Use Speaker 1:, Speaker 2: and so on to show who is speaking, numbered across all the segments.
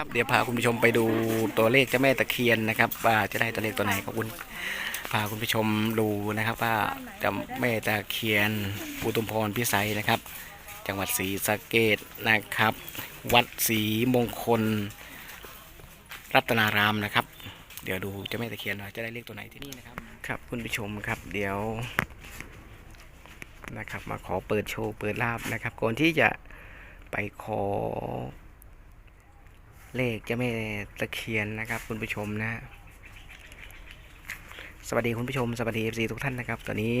Speaker 1: ครับเดี๋ยวพาคุณผู้ชมไปดูตัวเลขเจ้าแม่ตะเคียนนะครับว่าจะได้ตัวเลขตัวไหนขอบคุณพาคุณผู้ชมดูนะครับว่าเจ้าแม่ตะเคียนปุตุมพรพิสัยนะครับ จังหวัดศรีสะเกดนะครับ วัดศรีมงคล รัตนารามนะครับ เดี๋ยวดูเจ้าแม่ตะเคียนว่าจะได้เลขตัวไหนที่นี่นะครับครับคุณผู้ชมครับเดี๋ยวนะครับมาขอเปิดโชว์เปิดลาบนะครับก่อนที่จะไปขอ เลขจ้าแม่ตะเคียนนะครับ คุณผู้ชมนะ สวัสดีคุณผู้ชม สวัสดีเอฟซีทุกท่านนะครับ ตอนนี้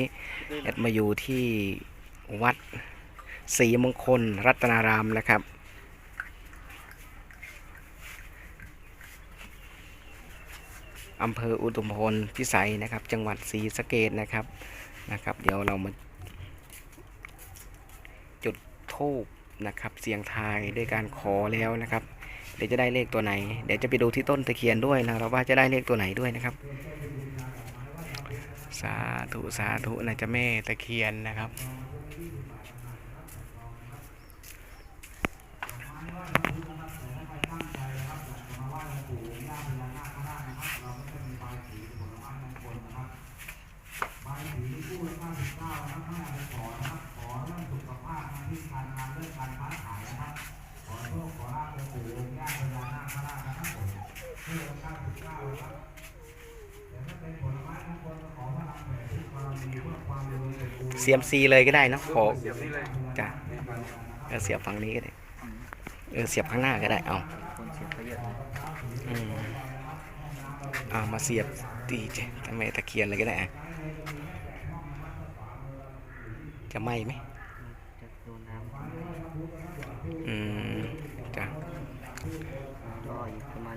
Speaker 1: แอดมาอยู่ที่วัดศรีมงคลรัตนารามนะครับ อำเภออุทุมพรพิสัยนะครับ จังหวัดศรีสะเกดนะครับ นะครับ เดี๋ยวเรามาจุดธูปนะครับ เสียงทายด้วยการขอแล้วนะครับ ดี๋ยวจะได้เลขตัวไหน เดี๋ยวจะไปดูที่ต้นตะเคียนด้วยนะครับว่าจะได้เลขตัวไหนด้วยนะครับ สาธุสาธุนะเจะแม่ตะเคียนนะครับ เสียมซีเลยก็ได้เนะขอจ้ะเออเสียบฝั่งนี้ก็ได้เออเสียบข้างหน้าก็ได้เอา
Speaker 2: คนเสียไปเยอะ
Speaker 1: อืมเอามาเสียบตีเจทำไมตะเคียนเลยก็ได้อะจะไหมไหม
Speaker 2: จะโดนน้
Speaker 1: อืมจ้ะำ
Speaker 2: รออีกประมาณ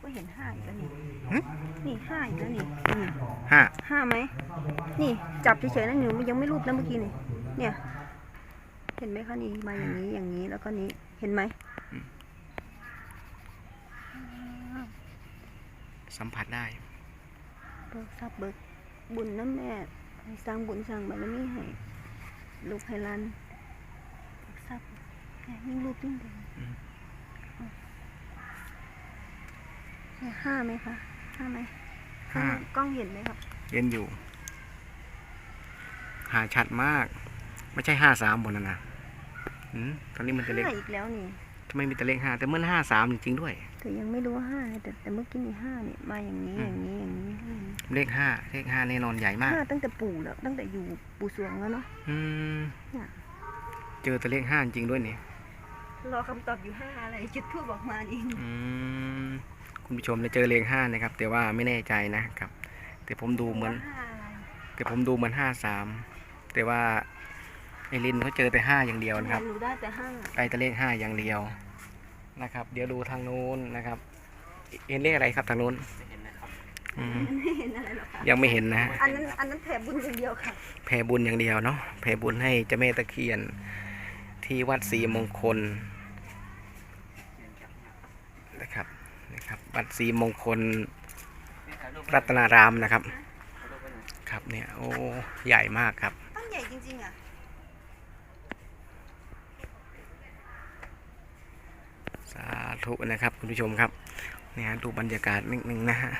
Speaker 1: ก็
Speaker 3: เห็นห้าอีกแล้วนี่นี่ห้าอีกแล้วนี่นี่
Speaker 1: ห้า
Speaker 3: ห้าไหมนี่จับเฉยๆนะหนูยังไม่รูปนะเมื่อกี้นี่เนี่ย เห็นไหมคะนี่มาอย่างนี้อย่างนี้แล้วก็นี้เห็นไหม
Speaker 1: สัมผัสได้
Speaker 3: เบิกทรัพย์เบิกบุญนะแม่ให้สร้างบุญสร้างบารมีให้ลูกให้หลานเบิกทรัพย์แม่ยิ่งรูปยิ่งเด่น
Speaker 1: อืม
Speaker 3: เนี่ย ห้าไหมคะห้าไหม
Speaker 1: ห้า ก
Speaker 3: ล้องเห็นไหมครับ
Speaker 1: เย็นอยู่ หาชัดมาก ไม่ใช่ห้าสามบนนั่นนะอืมตอนนี้มันจะเลข
Speaker 3: ห้าอีกแล้วนี่
Speaker 1: ทำไมมีแต่เลขห้าแต่เมื่อห้าสามจริงๆด้วย
Speaker 3: แต่ยังไม่รู้ว่าห้าแต่แต่เมื่อกี้นี่ห้าเนี่ยมาอย่างนี้
Speaker 1: อืม
Speaker 3: อย่างนี้อย่างนี้อย่างนี้
Speaker 1: เลขห้าเลขห้าแน่นอนใหญ่มาก
Speaker 3: ห้าตั้งแต่ปู่แล้ว ตั้งแต่อยู่ปู่สวงแล้วเนาะ
Speaker 1: อืม
Speaker 3: เนี่ย
Speaker 1: เจอแต่เลขห้าจริงด้วยเนี่ย
Speaker 3: รอคำตอบอยู่ห้าอะไรจุดทูบออกมาเอง
Speaker 1: อืม คุณผู้ชมได้เจอเลขห้านะครับ แต่ว่าไม่แน่ใจนะครับ แต่ผมดูเหมือน
Speaker 3: ห้าอะไร
Speaker 1: แต่ผมดูเหมือนห้าสามแต่ว่าไอรินเขาเจอแต่ห้าอย่างเดียวนะครับ
Speaker 3: หนูได้แต่ห้า
Speaker 1: ได้แต่เลขห้าอย่างเดียวนะครับ เดี๋ยวดูทางนู้นนะครับเห็นเลขอะไรครับทางนู้น
Speaker 2: ไม่เห็นนะครับ
Speaker 1: อืม
Speaker 3: ไม่เห็นอะไรหรอกค่ะ
Speaker 1: ยังไม่เห็นนะ
Speaker 3: อันนั้นอันนั้นแถบบุญอย่างเดียวค่ะ
Speaker 1: แผ่บุญอย่างเดียวเนาะแผ่บุญให้เจ้าแม่ตะเคียน ที่วัดศรีมงคลนะครับนะ ครับวัดศรีมงคลรัตนารามนะครับ ครับเนี่ยโอ้ใหญ่มากครับ
Speaker 3: ต้นใหญ่จริงๆอะ
Speaker 1: สาธุนะครับคุณผู้ชมครับเนี่ยฮะดูบรรยากาศนิดนึงนะฮะ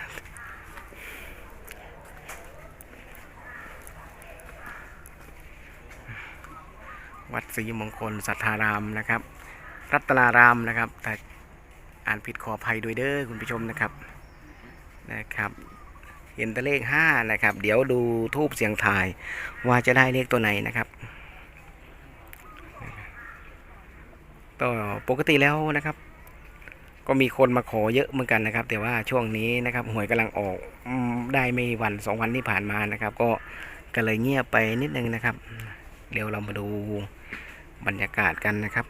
Speaker 1: วัดศรีมงคลสัทธารามนะครับ รัตนารามนะครับแต่ อ่านผิดขออภัยด้วยเด้อคุณผู้ชมนะครับนะครับเห็นแต่เลขห้านะครับ เดี๋ยวดูทูบเสียงทาย ว่าจะได้เลขตัวไหนนะครับก็ปกติแล้วนะครับ ก็มีคนมาขอเยอะเหมือนกันนะครับ แต่ว่าช่วงนี้นะครับหวยกำลังออกได้ไม่วันสองวันที่ผ่านมานะครับ ก็ก็เลยเงียบไปนิดนึงนะครับ เดี๋ยวเรามาดูบรรยากาศกันนะครับ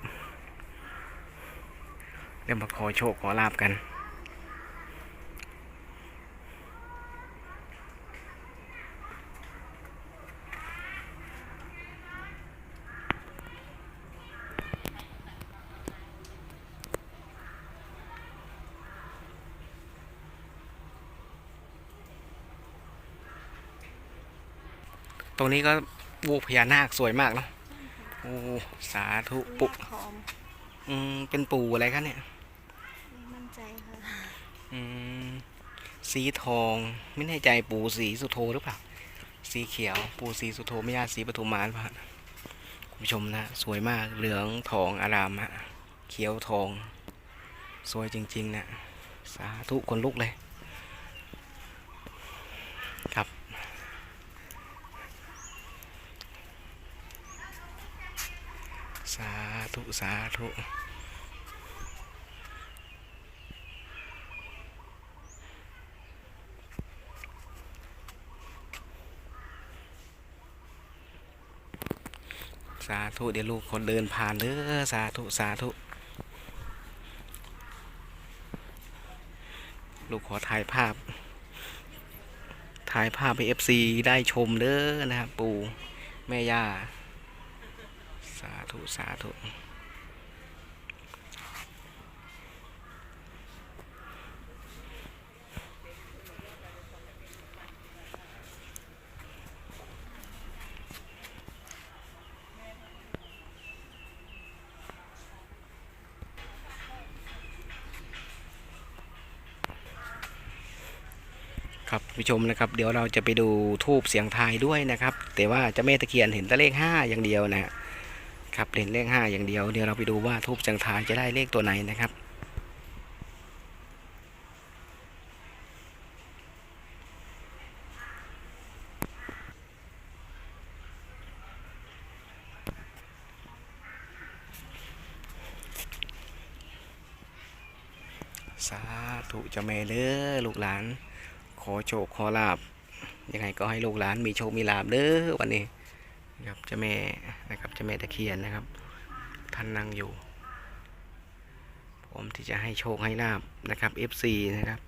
Speaker 1: เดี๋ยวมาขอโชคขอลาบกัน ตรงนี้ก็วูพญานาคสวยมากเนาะโอ้ สาธุปุ
Speaker 3: หอม
Speaker 1: อืม เป็นปู่อะไรครับเนี่ย
Speaker 3: ไม่มั่น ใจค่ะ
Speaker 1: อืมสีทองไม่แน่ใจปู่สีสุโธหรือเปล่าสีเขียว ปู่สีสุโธไม่ยาสีปทุมมาหรือเปล่าคุณผู้ชมนะ สวยมากเหลืองทองอารามฮะเขียวทอง สวยจริงๆนะสาธุคนลุกเลยครับ สาธุ สาธุ ธุเดี๋ยวลูกคนเดินผ่านเด้อสาธุสาธุ ลูกขอถ่ายภาพ ถ่ายภาพให้เอฟซีได้ชมเด้อนะครับ ปู่แม่ย่า สาธุ สาธุ ครับผู้ชมนะครับเดี๋ยวเราจะไปดูทูบเสียงทายด้วยนะครับ แต่ว่าจะแม่ตะเคียนเห็นแต่เลขห้าอย่างเดียวนะครับเห็นเลขห้าอย่างเดียวเดี๋ยวเราไปดูว่าทูบเสียงทายจะได้เลขตัวไหนนะครับสาธุเจ้าแม่เด้อลูกหลาน ขอโชคขอลาบยังไงก็ให้ลูกหลานมีโชคมีลาบเด้อวันนี้นะครับเจ้าแม่นะครับเจ้าแม่ตะเคียนนะครับ ท่านนั่งอยู่ ผมที่จะให้โชคให้ลาบนะครับ FC นะครับ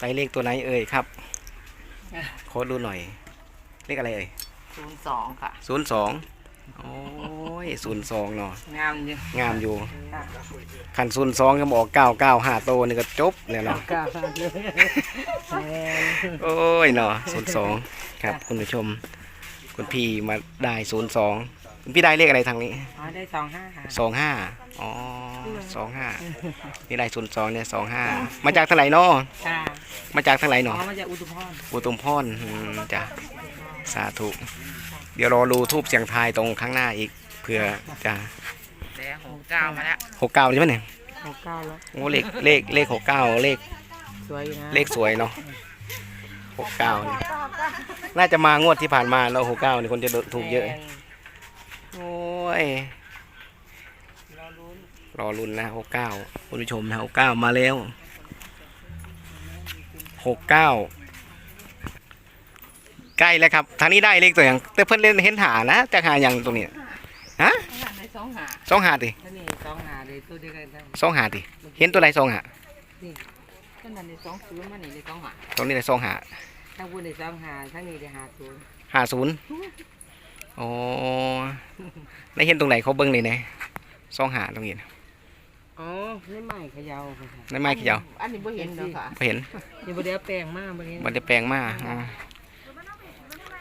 Speaker 1: ไปเลขตัวไหนเอ่ยครับขอดูหน่อย เลขอะไรเอ่ย
Speaker 2: ศูนย์สองค่ะ
Speaker 1: ศูนย์สองโอ้ยศูนย์สองเนาะ
Speaker 2: งามจริง
Speaker 1: งามอยู่ขันศูนย์สองก็บอกเก้าเก้าห้าโตวนี่ก็จบเลยเนาะ
Speaker 2: กล้าพลาดเลย
Speaker 1: โอ้ยเนาะศูนย์สองครับ คุณผู้ชม คุณพี่มาได้ศูนย์สอง คุณพี่ได้เลขอะไรทางนี้
Speaker 2: อ๋อได้สองห้าค่ะ
Speaker 1: สองห้าอ๋อสองห้านี่ได้ศูนย์สองเนี่ยสองห้ามาจากทางไหนเนาะ
Speaker 2: ค่ะ
Speaker 1: มาจากทางไหน
Speaker 2: อ๋
Speaker 1: เนาะ
Speaker 2: อมาจากอุทุมพร
Speaker 1: อุตุมพรอืมจ้ะสาธุเดี๋ยวรอดูทูบเสียงทายตรงข้างหน้าอีกเผื่อจะ
Speaker 2: แล้วหกเก้ามาแล้ว
Speaker 1: หกเก้าใช่ไหมเนี่ย
Speaker 2: หกเก้าแล้ว
Speaker 1: โอ้เลขเลขเลขหกเก้าเลข
Speaker 2: สวยอยู่นะ
Speaker 1: เลขสวยเนาะหกเก้านี่น่าจะมางวดที่ผ่านมาเนาะหกเก้านี่คนจะถูกเยอะโอ้ย
Speaker 2: รอลุ้น
Speaker 1: รอรุนนะหกเก้าคุณผู้ชมนะหกเก้ามาแล้วหกเก้าใกล้แล้วครับ ทางนี้ได้เลขตัวอย่าง แต่เพิ่นเล่นเห็นหานะจะหาอย่างตรงนี้ฮะ
Speaker 2: ขนาดในสองหา
Speaker 1: สองหาติ
Speaker 2: ท่านี่สองหาเลยตัวเดียวกันได้
Speaker 1: สองหาติเห็นตัวใดสองหา
Speaker 2: ขนาดในสองศูนย์มันนี่ในสองหา
Speaker 1: ตรงนี้ได้สองหา
Speaker 2: ถ้าพูดในสองหาทั้งนี้ได้หาศูนย์
Speaker 1: หาศูนย์ อ๋อได้เห็นตรงไหนเขาเบิ้งนี่นะสองหาตรงนี้นะ
Speaker 2: อ๋อนี่ไม้เขยาวค่ะ
Speaker 1: ในไม้เขยาว
Speaker 2: อันนี้บ่เห็นเนาะค่ะ
Speaker 1: บ่เห็น
Speaker 2: นี่บ่ได้เอาแปลงมาบ่เห็น
Speaker 1: มันจะแปลงมาอ๋อ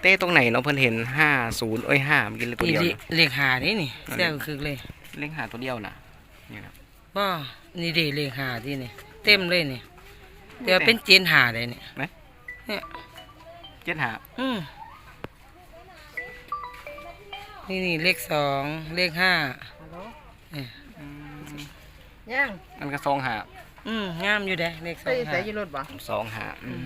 Speaker 1: เต้ตรงไหนเนาะเพิ่นเห็นห้าศูนย์เอ้ยห้าเมื่อกี้เลยตัว
Speaker 2: นี่
Speaker 1: เดียว
Speaker 2: เล
Speaker 1: นะ
Speaker 2: เลขหานี่นี่แซ่บคือเลย
Speaker 1: เลขหาตัวเดียวนะนี่ครับ
Speaker 2: บ่นี่เด้เลขหาที่นี่ เต็มเลยนี่แต่ว่าเป็นเจนหาเลยนี่
Speaker 1: เจ็ดหา
Speaker 2: อืม นี่นี่เลขสองเลขห้า
Speaker 1: อืม
Speaker 2: ย่าง
Speaker 1: อันก็สองหา
Speaker 2: อืมงามอยู่เด้เลขสอง
Speaker 4: ใส่
Speaker 2: ห้า
Speaker 4: ใส่ยีรถบ่
Speaker 1: สองหาอืม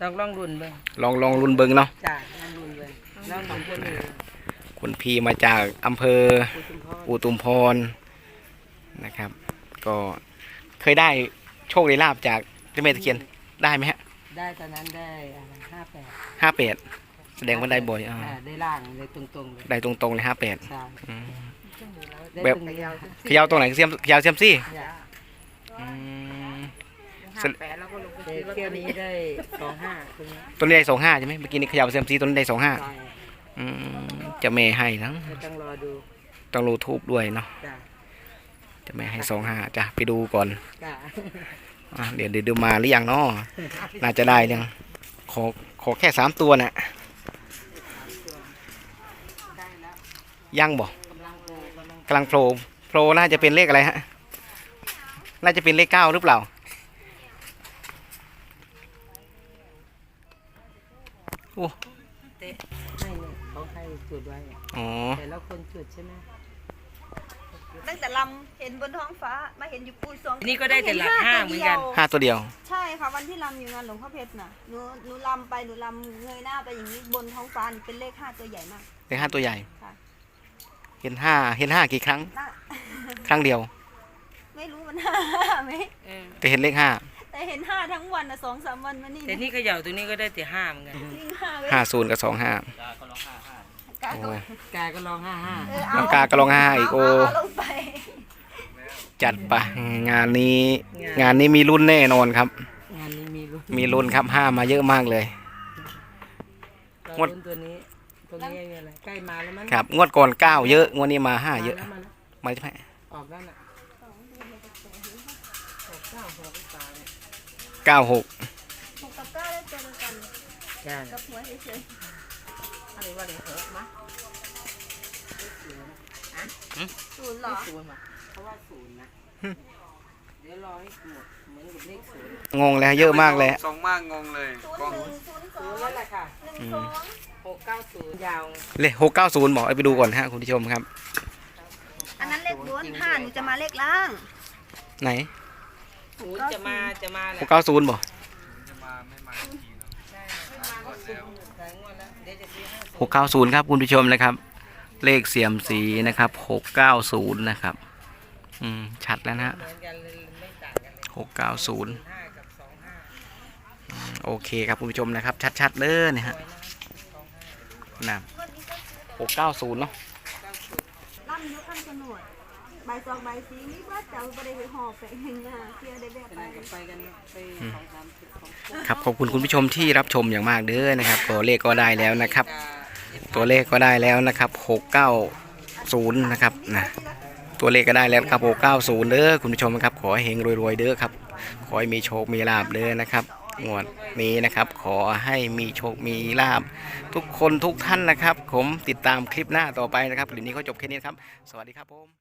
Speaker 2: ลองลองรุ่นเบิ่ง
Speaker 1: ลองลองรุ่นเบิงเนาะ
Speaker 2: จ้าลองรุ่นเบิ่งลองรุ่นเบิ่งเลย
Speaker 1: คุณพี่มาจากอำเภอ
Speaker 2: อุทุมพร
Speaker 1: อุตุมพรนะครับ ก็เคยได้โชคได้ลาบจากเจ้าแม่ตะเคียนได้ไหมฮะ
Speaker 2: ได้ตอนนั้นได้ห้าแปด
Speaker 1: ห้าแปดแส ดงว่าได้บ่อยอ่า
Speaker 2: ได้ล่างได้ตรงๆเลย
Speaker 1: ได้ตรงๆเลยห้าแปด
Speaker 2: ใช่ได้
Speaker 1: แบบ
Speaker 2: ตรงยาว
Speaker 1: เขยาวตรงไหนเสียมเขยาวเสียมซี่
Speaker 2: จ้า
Speaker 1: อืม
Speaker 4: ห้าแปดแล้วก็ลงไป
Speaker 2: แต่
Speaker 4: ซื้อลอต
Speaker 2: เที่
Speaker 4: เต
Speaker 2: ยว
Speaker 4: อรี่
Speaker 2: นี้ได้สองห้าตรงนี้
Speaker 1: ตัวนี้ได้สองห้าใช่ไหมเมื่อกี้นี้เขยาวเสียมซี่ตัวนี้ได้สองห้า
Speaker 2: ใช่
Speaker 1: อืมเจะแม่ให้ทั้ง
Speaker 2: ไม่ต้องรอดู
Speaker 1: ต้องรูทูบด้วยเนาะ
Speaker 2: จ้า
Speaker 1: เจะแม่ให้สองห้าจ้ะไปดูก่อน
Speaker 2: จ้า
Speaker 1: อะเดี๋ยวเดี๋ยวดูมาหรือยังเนาะน่าจะได้ยังขอขอแค่สามตัวน่ะ
Speaker 2: ได้แล้ว
Speaker 1: ยังบ่
Speaker 2: กำลังโผล่กำลัง
Speaker 1: กำลังโผล่โผล่น่าจะเป็นเลขอะไรฮะน่าจะเป็นเลขเก้าหรือเปล่า โอ้
Speaker 2: เตะให้เนี่ยเขาให้จุดไว้อะ
Speaker 1: อ๋อ
Speaker 2: แต่ละคนจุดใช่ไหม
Speaker 3: ตั้งแต่ลำเห็นบนท้องฟ้ามาเห็นอยู่ปูสอง
Speaker 2: นี่ก็ได้แต่หลักห้าเหมือนกัน
Speaker 1: ห้าตัวเดียว
Speaker 3: ใช่ค่ะวันที่ลำอยู่งานหลวงพ่อเพชรน่ะหนูหนูลำไปหนูลำเงยหน้าไปอย่างนี้บนท้องฟ้านี่เป็นเลขห้าตัวใหญ่มาก
Speaker 1: เลขห้าตัวใหญ่
Speaker 3: ค่ะ
Speaker 1: เห็นห้าเห็นห้ากี่ครั้ง
Speaker 3: น่า
Speaker 1: ครั้งเดียว
Speaker 3: ไม่รู้มันห้าไหม
Speaker 2: เออ
Speaker 1: แต่เห็นเลขห้า
Speaker 3: แต่เห็นห้าทั้งวันนะสองสามวันมานี่
Speaker 2: แต่นี่เขย่าตรงนี้ก็ได้แต่ห้าเหมือนกัน
Speaker 3: วิ่งห้าไว้
Speaker 1: ห้าศูนย์กับสองห้า
Speaker 3: กา
Speaker 1: โอ้
Speaker 2: กายก็ร้องห้าห้า
Speaker 3: เออ
Speaker 1: น้ำกากระลองห้าอีกโอ้
Speaker 3: เาลงไป
Speaker 1: จัดไปงานนี้ งานนี้มีรุ่นแน่นอนครับ
Speaker 2: งานนี้มีลุ้น
Speaker 1: มีรุ่นครับห้ามาเยอะมากเลย
Speaker 2: รอง
Speaker 1: วด
Speaker 2: ลุ้นตัวนี้ ตัวนี้มีอะไรใกล้มาแล้วมั้ง
Speaker 1: ครับ งวดก่อนเก้าเยอะ งวดนี้มาห้าเยอะ
Speaker 2: มาแล้ว
Speaker 1: มาใช่ไหม
Speaker 2: ออกแล้วน่ะหกเก้าหกสาม
Speaker 1: เก้าหก
Speaker 3: หกกับเก้าได้ตัวเดียวกัน
Speaker 2: จ้า
Speaker 3: กับหัวเฉย
Speaker 4: อันนี้ว่าเดี๋ยวหกมะ
Speaker 3: ๆศูนย์เหรอ
Speaker 4: ศูนย์มา
Speaker 2: เพราะว่าศูนย์นะเดี๋ยวรอให้หมดเหมือนกับเลขศูนย์
Speaker 1: งงเลยเยอะมากเลย
Speaker 5: สองมากงงเลย
Speaker 3: ศูน
Speaker 5: กล้อง
Speaker 3: ย์หนึ่งศูนย์สอ
Speaker 2: ศู
Speaker 3: ง
Speaker 2: นย์แล้วแหละค่ะ
Speaker 3: หนึ่งสอง
Speaker 2: หกเก้าศูนย์ยาว
Speaker 1: เลยหกเก้าศูนย์บอกเอาไปดูก่อนฮะคุณผู้ชมครับ
Speaker 3: อันนั้นเลขล้วนห้าหนูจะมาเลขล่าง
Speaker 1: ไหน
Speaker 2: ศูนย์จะมาจะมาแห
Speaker 1: ห
Speaker 2: ละ
Speaker 1: กเก้าศูนย์บอก
Speaker 5: จะมาไม่มาอีกทีเนาะ
Speaker 2: มาก็ศูนย์หลายงวดแล้วเดี๋ยวจะซื้อให้ศูนย์
Speaker 1: หกเก้าศูนย์ครับคุณผู้ชมนะครับ เลขเสียมสีนะครับหกเก้าศูนย์นะครับ อืมชัดแล้วนะฮะ
Speaker 2: เหมือนกันเลยไม่ต่างกันเลย
Speaker 1: หกเก้าศูนย์
Speaker 2: ห้ากับสองห้า
Speaker 1: โอเคครับคุณผู้ชมนะครับ ชัดๆเลยเนี่ยฮะนะ หกเก้าศูนย์เนาะ
Speaker 3: ล่ำยุคขั้นกระหนวดใบซองใบสีนี่ว่าจะเอาไปได้ไปห่อไปเฮงอะเที่ยวได้แบบ
Speaker 2: ไป
Speaker 3: ไป
Speaker 2: ไหนกันไปกันไปสองสามสิบสองคน
Speaker 1: ครับขอบคุณคุณผู้ชมที่รับชมอย่างมากเด้อนะครับ ตัวเลขก็ได้แล้วนะครับ ตัวเลขก็ได้แล้วนะครับหกเก้าศูนย์นะครับนะตัวเลขก็ได้แล้วครับหกเก้าศูนย์เด้อคุณผู้ชมครับ ขอให้เฮงรวยๆเด้อครับ ขอให้มีโชคมีลาบเด้อนะครับ งวดนี้นะครับ ขอให้มีโชค มีลาบ ทุกคนทุกท่านนะครับ ผมติดตามคลิปหน้าต่อไปนะครับคลิปนี้ก็จบแค่นี้นครับ สวัสดีครับผม